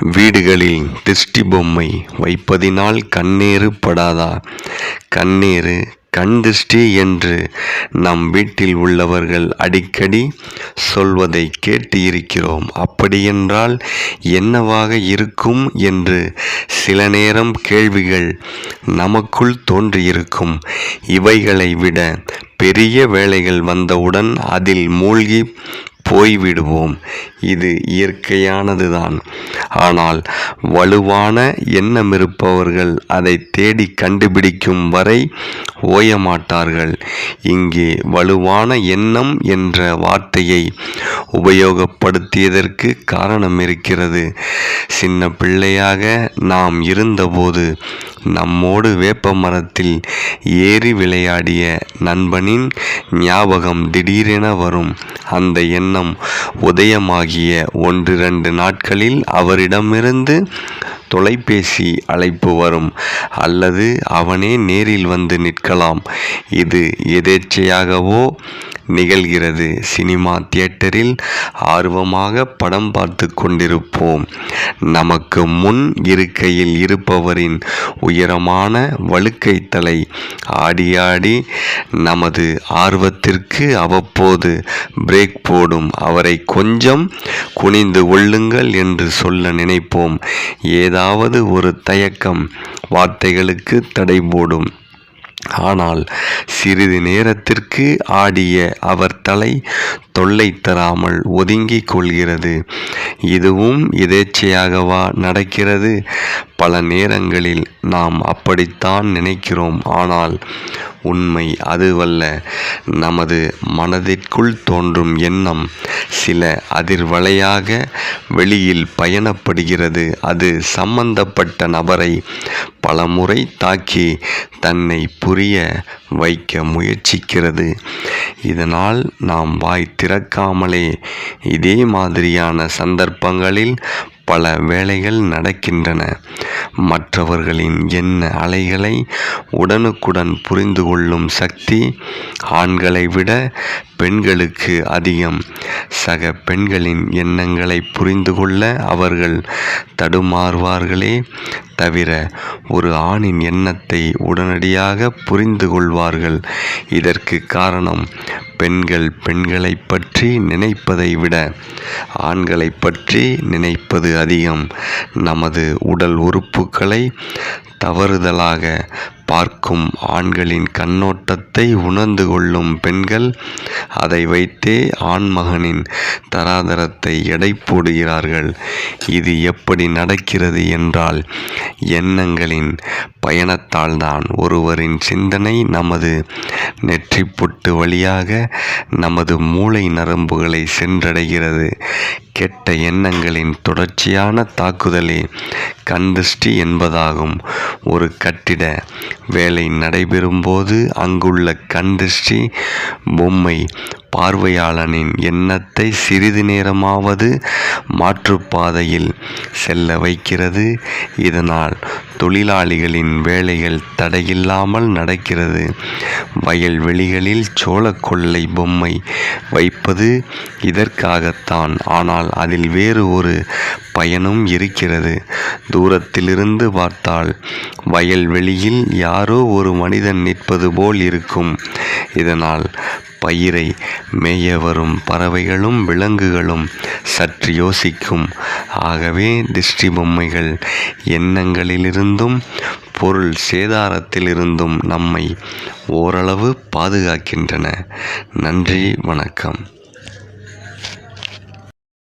வீடுகளில் திஷ்டி பொம்மை வைப்பதினால் கண்ணேறு படாதா? கண்ணேறு கண் திருஷ்டி என்று நம் வீட்டில் உள்ளவர்கள் அடிக்கடி சொல்வதை கேட்டு இருக்கிறோம். அப்படியென்றால் என்னவாக இருக்கும் என்று சில நேரம் கேள்விகள் நமக்குள் தோன்றியிருக்கும். இவைகளை விட பெரிய வேலைகள் வந்தவுடன் அதில் மூழ்கி போய்விடுவோம். இது இயற்கையானது தான் ஆனால் வலுவான எண்ணம் இருப்பவர்கள் அதை தேடி கண்டுபிடிக்கும் வரை ஓயமாட்டார்கள். இங்கே வலுவான எண்ணம் என்ற வார்த்தையை உபயோகப்படுத்தியதற்கு காரணம் இருக்கிறது. சின்ன பிள்ளையாக நாம் இருந்தபோது நம்மோடு வேப்ப மரத்தில் ஏறி விளையாடிய நண்பனின் ஞாபகம் திடீரென வரும். அந்த எண்ணம் உதயமாகிய ஒன்றிரண்டு நாட்களில் அவரிடமிருந்து தொலைபேசி அழைப்பு வரும். அல்லது அவனே நேரில் வந்து நிற்கலாம். இது எதேச்சையாகவோ நிகழ்கிறது. சினிமா தியேட்டரில் ஆர்வமாக படம் பார்த்து கொண்டிருப்போம். நமக்கு முன் இருக்கையில் இருப்பவரின் உயரமான வழுக்கை தலை ஆடி ஆடி நமது ஆர்வத்திற்கு அவ்வப்போது பிரேக் போடும். அவரை கொஞ்சம் குனிந்து கொள்ளுங்கள் என்று சொல்ல நினைப்போம். ஏதாவது ஒரு தயக்கம் வார்த்தைகளுக்கு தடை போடும். ஆனால் சிறிது நேரத்திற்கு ஆடிய அவர் தலை தொல்லை தராமல் ஒதுங்கிக் கொள்கிறது. இதுவும் எதேச்சையாகவா நடக்கிறது? பல நேரங்களில் நாம் அப்படித்தான் நினைக்கிறோம். ஆனால் உண்மை அதுவல்ல. நமது மனதிற்குள் தோன்றும் எண்ணம் சில அதிர்வலையாக வெளியில் பயணப்படுகிறது. அது சம்பந்தப்பட்ட நபரை பலமுறை தாக்கி தன்னை புரிய வைக்க முயற்சிக்கிறது. இதனால் நாம் வாய் திறக்காமலே இதே மாதிரியான சந்தர்ப்பங்களில் பல வேலைகள் நடக்கின்றன. மற்றவர்களின் எண்ண அலைகளை உடனுக்குடன் புரிந்து கொள்ளும் சக்தி ஆண்களை விட பெண்களுக்கு அதிகம். சக பெண்களின் எண்ணங்களை புரிந்து கொள்ள அவர்கள் தடுமாறுவார்களே தவிர ஒரு ஆணின் எண்ணத்தை உடனடியாக புரிந்து கொள்வார்கள். இதற்கு காரணம் பெண்கள் பெண்களை பற்றி நினைப்பதை விட ஆண்களை பற்றி நினைப்பது அதிகம். நமது உடல் உறுப்புகளை தவறுதலாக பார்க்கும் ஆண்களின் கண்ணோட்டத்தை உணர்ந்து கொள்ளும் பெண்கள் அதை வைத்தே ஆண்மகனின் தராதரத்தை எடை போடுகிறார்கள். இது எப்படி நடக்கிறது என்றால் எண்ணங்களின் பயணத்தால்தான் ஒருவரின் சிந்தனை நமது நெற்றிப்பொட்டு வழியாக நமது மூளை நரம்புகளை சென்றடைகிறது. கெட்ட எண்ணங்களின் தொடர்ச்சியான தாக்குதலே கண்திஷ்டி என்பதாகும். ஒரு கட்டிட வேலை நடைபெறும்போது அங்குள்ள கண்திஷ்டி பொம்மை பார்வையாளனின் எண்ணத்தை சிறிது நேரமாவது மாற்றுப்பாதையில் செல்ல வைக்கிறது. இதனால் தொழிலாளிகளின் வேலைகள் தடையில்லாமல் நடக்கிறது. வயல்வெளிகளில் சோளக்கொல்லை பொம்மை வைப்பது இதற்காகத்தான். ஆனால் அதில் வேறு ஒரு பயனும் இருக்கிறது. தூரத்திலிருந்து பார்த்தால் வயல்வெளியில் யாரோ ஒரு மனிதன் நிற்பது போல் இருக்கும். இதனால் பயிரை மேய வரும் பறவைகளும் விலங்குகளும் சற்று யோசிக்கும். ஆகவே திஷ்டி பொம்மைகள் எண்ணங்களிலிருந்தும் பொருள் சேதாரத்திலிருந்தும் நம்மை ஓரளவு பாதுகாக்கின்றன. நன்றி வணக்கம்.